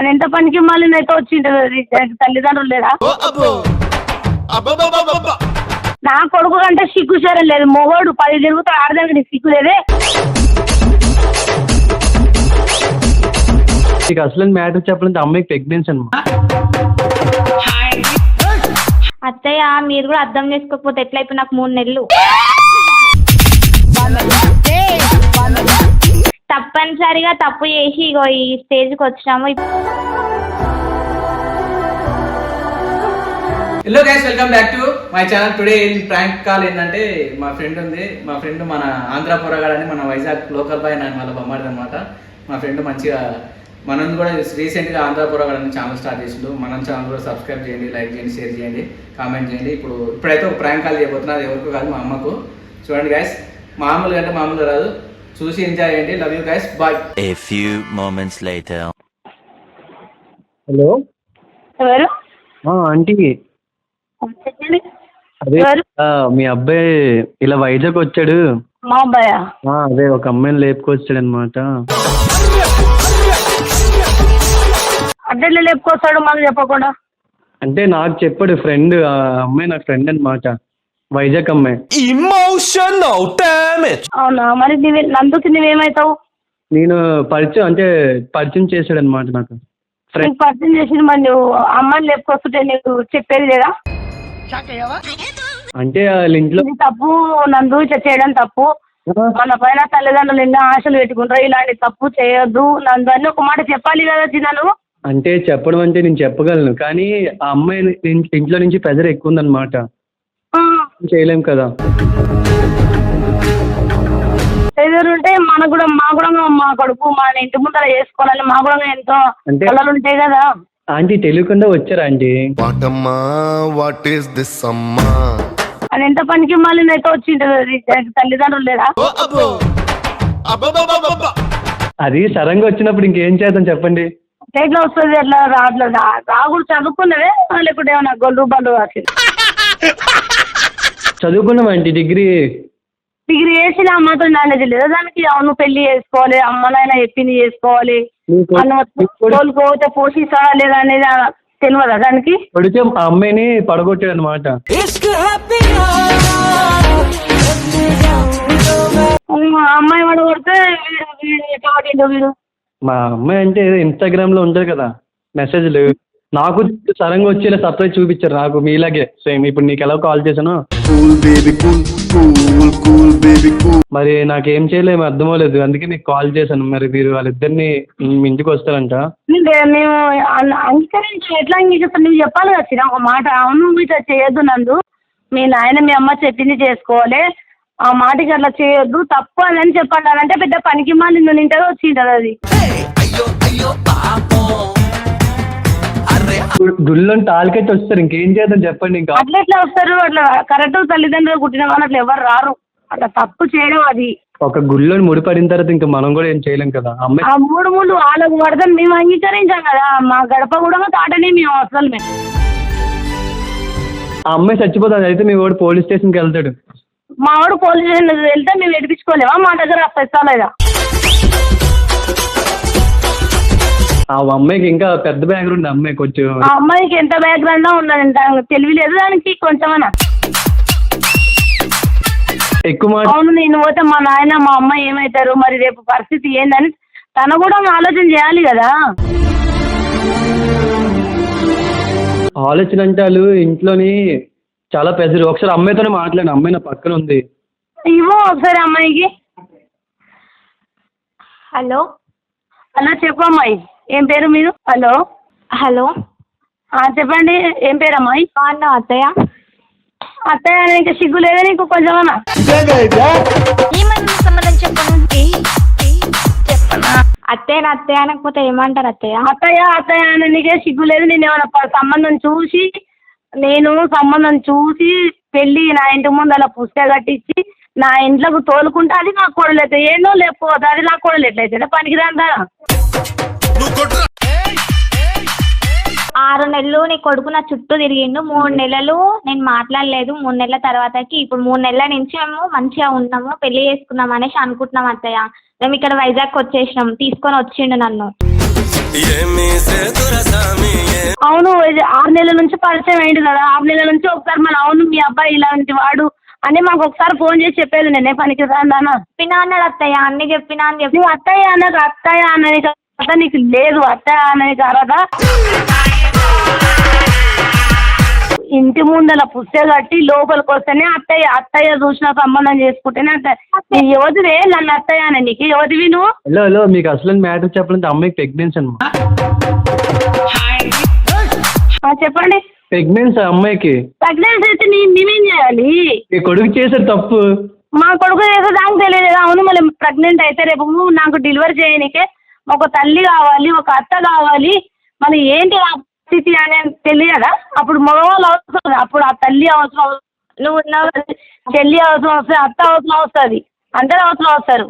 అది ఎంత పనికి మళ్ళీ అయితే వచ్చింటది తల్లిదండ్రులు లేరా? నా కొడుకు కంటే సిగ్గు సరే లేదు. మొగోడు పది తిరుగుతా ఆడదానికి నీకు సిగ్గు లేదే? నీకు అసలు మ్యాటర్ చెప్పాలంటే అమ్మాయికి ప్రెగ్నెన్సీ అనమాట అత్తయ్య మీరు కూడా అర్థం చేసుకోకపోతే ఎట్లా ఇప్పుడు నాకు మూడు నెలలు. తప్పనిసరిగా తప్పు చేసి ఇగో ఈ స్టేజ్కి వచ్చినాము. Hello guys welcome back to my channel today prank call ఏంటంటే మా ఫ్రెండ్ ఉంది. మా ఫ్రెండ్ మన ఆంధ్ర పొరగాడు అని మన వైజాగ్ లోకల్ బాయ్ నేను వాళ్ళ బొమ్మాడి అనమాట మా ఫ్రెండ్ మంచిగా మనం కూడా రీసెంట్గా ఆంధ్ర పొరగాడు అని ఛానల్ స్టార్ట్ చేసిండు. మనం ఛానల్ కూడా సబ్స్క్రైబ్ చేయండి లైక్ చేయండి షేర్ చేయండి కామెంట్ చేయండి. ఇప్పుడు ఇప్పుడైతే ఒక ప్రాంక్ కాల్ చేయబోతున్నా. అది ఎవరికి కాదు మా అమ్మకు. చూడండి గైస్ మామూలుగా అంటే మామూలుగా రాదు చూసి ఎంజాయ్ చేయండి. Love you guys bye A few moments later. Hello? ఎవరు? ఆంటీ. చెప్పండి అదే? ఆ, మీ అబ్బాయి ఇలా వైజాగ్ వచ్చాడు. మా అబ్బాయా? ఆ, అదే ఒక అమ్మాయిని లేపుకొచ్చాడు అనమాట లేపుకొస్తాడు మాకు చెప్పకుండా? అంటే నాకు చెప్పాడు ఫ్రెండ్ ఆ అమ్మాయి నా ఫ్రెండ్ అనమాట వైజాగ్ అమ్మాయి Emotional damage. అవునా? మరి నువ్వే నందుకి నువ్వేమవుతావు నేను పరిచయం అంటే పరిచయం చేశాడు అనమాట నాకు. ఫ్రెండ్ నీకు పరిచయం చేసి మరి నువ్వు అమ్మాయిని లేపుకొస్తుంటే నీకు చెప్పేది లేదా? అంటే వాళ్ళ ఇంట్లో ఇది తప్పు నందు చేయడం తప్పు. మన పైన తల్లిదండ్రులు ఎన్నో ఆశలు పెట్టుకుంటారు. ఇలాంటి తప్పు చేయొద్దు. నందు అని ఒక మాట చెప్పాలి కదా చిన్న నువ్వు? అంటే చెప్పడం అంటే నేను చెప్పగలను. కానీ ఆ అమ్మాయి ఇన్- ఇంట్లో నుంచి ప్రెజర్ ఎక్కువ ఉందన్నమాట. చేయలేం కదా. ఎదురుంటే మనకు కూడా మా కూడా మా కొడుకు మన ఇంటి ముందర చేసుకోవాలని మా కూడా ఎంతో కళలు ఉంటాయి కదా. ఆంటీ తెలియకుండా వచ్చారు ఆంటీ? వాటమ్మా వాట్ ఈస్ దిస్ అమ్మా? అది ఎంత పనికి మళ్ళీ అయితే అది? దానికి తల్లిదండ్రులు లేరా? అది సడన్గా వచ్చినప్పుడు ఇంకేం చేద్దాం చెప్పండి. ఎట్లా వస్తుంది ఎట్లా రావట్లేదు రాగుడు చదువుకున్నదే లేకుంటే ఏమన్నా గొల్లు బండు అసలు చదువుకున్నాం ఆంటీ డిగ్రీ? డిగ్రీ చేసి నా మాత్రం నాలెడ్జ్ లేదా దానికి అవును పెళ్ళి చేసుకోవాలి అమ్మనైనా చెప్పింది చేసుకోవాలి. తోలుకోతే పోషిస్తాడా లేదా అనేది తెలియదా దానికి? కొడితే ఆ అమ్మాయిని పడగొట్టాడు అనమాట అమ్మాయి వాడు కొడితే వీడు వీడు మా అమ్మాయి అంటే ఇన్స్టాగ్రామ్లో ఉంటుంది కదా మెసేజ్లు నాకు సడన్గా వచ్చి ఇలా సర్ప్రైజ్ చూపించారు నాకు మీలాగే. సేమ్ ఇప్పుడు నీకు ఎలా కాల్ చేశానో. Cool baby cool cool cool baby cool మరి నాకేం చేయలేము అర్థమవలేదు అందుకే నీకు కాల్ చేశాను. మరి మీరు వాళ్ళిద్దరిని మీ ఇంటికి వస్తారంట. మేము అంగీకరించి ఎట్లా నువ్వు చెప్పాలి కదా ఒక మాట. అవును ఇట్లా చేయొద్దు నందు. మీ నాయన మీ అమ్మ చెప్పింది చేసుకోవాలి. ఆ మాటకి అట్లా చేయొద్దు. తప్పు అని అని చెప్పండి అని అంటే పెద్ద పనికి మాలి నువ్వు నింటగా వచ్చింటది అది. గుళ్ళో తాలికట్టి వస్తారు ఇంకేం చేద్దాం చెప్పండి ఇంకా. అట్లా ఎట్లా వస్తారు? అట్లా కరెక్ట్ తల్లిదండ్రులు పుట్టిన వాళ్ళు అట్లా ఎవరు రారు. అట్లా తప్పు చేయడం అది. ఒక గుళ్ళో ముడిపడిన తర్వాత ఇంకా మనం కూడా ఏం చేయలేం కదా. అమ్మాయి ఆ మూడు మూడు వాళ్ళకు పడతాం మేము అంగీకరించాం కదా. మా గడప కూడా తాటనే మేము అసలు. మేము ఆ అమ్మాయి చచ్చిపోతుంది అయితే మీ వాడు పోలీస్ స్టేషన్కి వెళ్తాడు. మా వాడు పోలీస్ స్టేషన్ వెళ్తే మేము ఎడిపించుకోలేమా మా దగ్గర పెస్తాలేదా ఆ అమ్మాయికి ఇంకా పెద్ద బ్యాక్గ్రౌండ్ అమ్మాయి కొంచెం. ఆ అమ్మాయికి ఎంత బ్యాక్గ్రౌండ్ ఉన్నది దానికి తెలివి లేదు దానికి కొంచెమన్నా. ఎక్కువ మాట అవును నేను పోతే మా నాయన మా అమ్మ ఏమవుతారు మరి రేపు పరిస్థితి ఏందని తను కూడా ఆలోచన చేయాలి కదా. ఆలోచన అంటే వాళ్ళు ఇంట్లోని చాలా ప్రెజర్ ఒకసారి అమ్మాయితోనే మాట్లాడిన అమ్మాయి నా పక్కన ఉంది. ఇవ్వు ఒకసారి అమ్మాయికి. హలో. అలా చెప్పు అమ్మాయి. ఏం పేరు మీరు? హలో. హలో. చెప్పండి ఏం పేరు అమ్మాయి బాగున్నా అత్తయ్య? అత్తయ్య నీకు సిగ్గు లేదా నీకు కొంచెమన్నా? ఏమన్నా సంబంధం అత్తయ్య నా అత్తయ్య అనకపోతే ఏమంటారు అత్తయ్య? అత్తయ్య అత్తయ్య అని నీకే సిగ్గు లేదు నేను ఏమైనా సంబంధం చూసి నేను సంబంధం చూసి పెళ్ళి నా ఇంటి ముందు అలా పుస్తక కట్టించి నా ఇంట్లోకి తోలుకుంటే అది నా కోడలు అవుతుంది ఏందో లేకపోతే అది నా కోడలు ఎట్లయితే పనికిరాందా? ఆరు నెలలు నీ కొడుకు నా చుట్టూ తిరిగిండు. మూడు నెలలు నేను మాట్లాడలేదు. మూడు నెలల తర్వాతకి ఇప్పుడు మూడు నెలల నుంచి మేము మంచిగా ఉన్నాము. పెళ్ళి చేసుకున్నాం అనేసి అనుకుంటున్నాం అత్తయ్య. మేము ఇక్కడ వైజాగ్ వచ్చేసినాం. తీసుకొని వచ్చిండు నన్ను. అవును ఆరు నెలల నుంచి పరిచయం అయింది కదా. ఆరు నెలల నుంచి ఒకసారి మన అవును మీ అబ్బాయి ఇలాంటి వాడు అని మాకు ఒకసారి ఫోన్ చేసి చెప్పేది నేనే పనికి రానా చెప్పినా అన్నాడు అత్తయ్య. అన్ని చెప్పినా అని చెప్పి అత్తయ్య అన్నది అత్తయ్య అనేది అర్థం నీకు లేదు అత్తయ్య అనేది అరదా ఇంటి ముందల పుస్తక కట్టి లోపలికి వస్తేనే అత్తయ్య అత్తయ్య చూసిన సంబంధం చేసుకుంటేనే అత్తయ్య. నీ యువతివే నన్ను అత్తయ్య అని. నీకు యువతివి నువ్వు? హలో హలో మీకు అసలు మ్యాటర్ చెప్పాలంటే అమ్మాయికి ప్రెగ్నెన్సీ ఆ, చెప్పండి. ప్రెగ్నెన్సీ అమ్మాయికి? ప్రెగ్నెన్సీ అయితే నీ నేనేం చేయాలి? మీ కొడుకు చేసే తప్పు. మా కొడుకు ఏదో దానికి తెలియదు అవును మళ్ళీ ప్రెగ్నెంట్ అయితే రేపు నాకు డెలివరీ చేయడానికే ఒక తల్లి కావాలి ఒక అత్త కావాలి మరి ఏంటి ఆ స్థితి అనేది తెలియదా అప్పుడు మగవాళ్ళు అవసరం. అప్పుడు ఆ తల్లి అవసరం. నువ్వు ఉన్నావు చెల్లి అవసరం వస్తుంది అత్త అవసరం వస్తుంది అందరూ అవసరం వస్తారు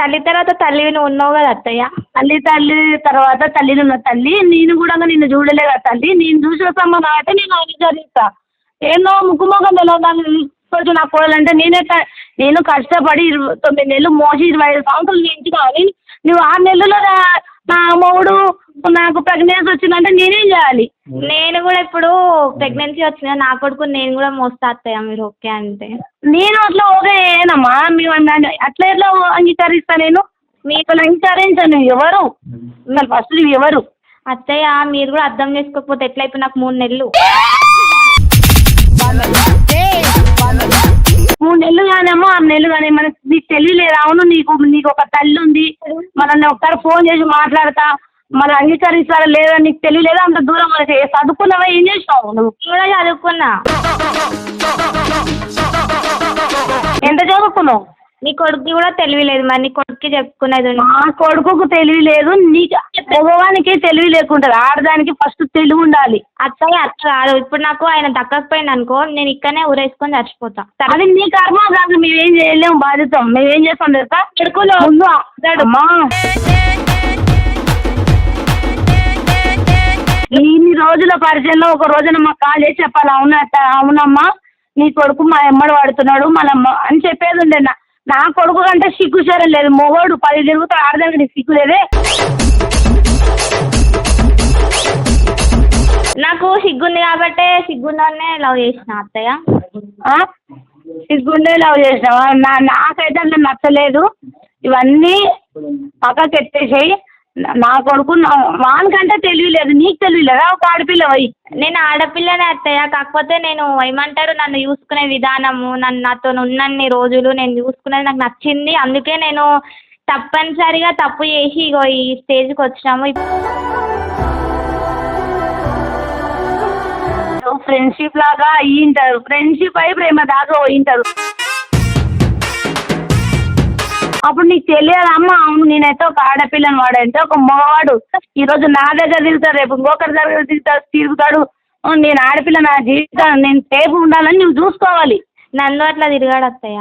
తల్లి తర్వాత తల్లి నువ్వు ఉన్నావు కదా అత్తయ్య తల్లి తల్లి తర్వాత తల్లిని ఉన్న తల్లి నేను కూడా నిన్ను చూడలే కదా తల్లి నేను చూసిన సంబంధం అయితే నేను అంగీకరిస్తా ఏందో ముక్కు మొఖం తెలియదు దాన్ని తీసుకొచ్చి నా కోడాలంటే నేనే క- నేను కష్టపడి ఇరవై తొమ్మిది నెలలు మోసి ఇరవై ఐదు సంవత్సరాలు నుంచి కానీ నువ్వు ఆరు నెలల్లో నా- నా మొగుడు నాకు ప్రెగ్నెన్సీ వచ్చిందంటే నేనేం చేయాలి? నేను కూడా ఇప్పుడు ప్రెగ్నెన్సీ వచ్చిన నా కొడుకు నేను కూడా మోస్తా అత్తయ్య మీరు ఓకే అంటే. నేను అట్లా ఓకే ఏనమ్మా మేము అట్లా ఎట్లా అంగీకరిస్తా నేను? మీకు అంగీకరించను ఎవరు? అసలు ఫస్ట్ నువ్వు ఎవరు? అత్తయ్య మీరు కూడా అర్థం చేసుకోకపోతే ఎట్లా ఇప్పుడు నాకు మూడు నెలలు? మూడు నెలలు కానేమో ఆరు నెలలు కానీ మనకి నీకు తెలియలేదు. అవును నీకు నీకు ఒక తల్లి ఉంది. మనల్ని ఒకసారి ఫోన్ చేసి మాట్లాడతా. మన అంగీకరిస్తారా లేదా నీకు తెలియలేదు? అంత దూరం మనకి చదువుకున్నావా? ఏం చేసినావు నువ్వు? కూడా చదువుకున్నా. ఎంత చదువుకున్నావు? నీ కొడుకు కూడా తెలియలేదు మరి నీ కొడుక్కి చెప్పుకునేది. మా కొడుకుకు తెలివి లేదు నీకు మగవానికి తెలివి లేకుంటుంది. ఆడదానికి ఫస్ట్ తెలివి ఉండాలి. అత్తయ్య అత్త కాదు ఇప్పుడు నాకు ఆయన దక్కకపోయింది అనుకో నేను ఇక్కడనే ఊరేసుకొని చచ్చిపోతా. అది నీ కర్మ కాదు మేమేం చేయలేము బాధ్యత. మేమేం చేస్తాం తెలుసా? కొడుకులో. ముందు అమ్మా ఇన్ని రోజుల పరిచయంలో ఒక రోజున మాకు కాల్ చేసి చెప్పాలి అవునా అవునమ్మా నీ కొడుకు మా ఎమ్మడి పడుతున్నాడు మన అని చెప్పేది ఉండే నా కొడుకు కంటే సిగ్గు సరే లేదు. మొగోడు పది తిరుగుతాడు ఆడదానికి నీకు సిగ్గు లేదే? నాకు సిగ్గుంది కాబట్టే సిగ్గుందనే లవ్ చేసిన అత్తయ్య. ఆ? సిగ్గుండే లవ్ చేసినావా? నా నాకైతే అట్లా నచ్చలేదు. ఇవన్నీ పక్కకి ఎత్తేసేయి నా- కొడుకు నా- వానికంటే తెలియలేదు నీకు తెలియలేదా ఒక ఆడపిల్ల పోయి నేను ఆడపిల్లనే అత్తయ్య కాకపోతే నేను ఏమంటారు నన్ను చూసుకునే విధానము నన్ను నాతో ఉన్నన్ని రోజులు నేను చూసుకునేది నాకు నచ్చింది. అందుకే నేను తప్పనిసరిగా తప్పు చేసి ఇగో ఈ స్టేజ్కి వచ్చినాము. ఫ్రెండ్షిప్ లాగా అయ్యింటారు. ఫ్రెండ్షిప్ అయి ప్రేమ దాకా పోయింటారు. అప్పుడు నీకు తెలియదు అమ్మ అవును నేనైతే ఒక ఆడపిల్లని వాడంటే ఒక మగవాడు. ఈ రోజు నా దగ్గర తిరుగుతాడు రేపు ఇంకొకరి దగ్గర తిరుగుతాడు తిరుగుతాడు. నేను ఆడపిల్ల నా జీవితం నేను సేఫ్ ఉండాలని నువ్వు చూసుకోవాలి. నన్ను అట్లా తిరిగాడు అత్తయ్య.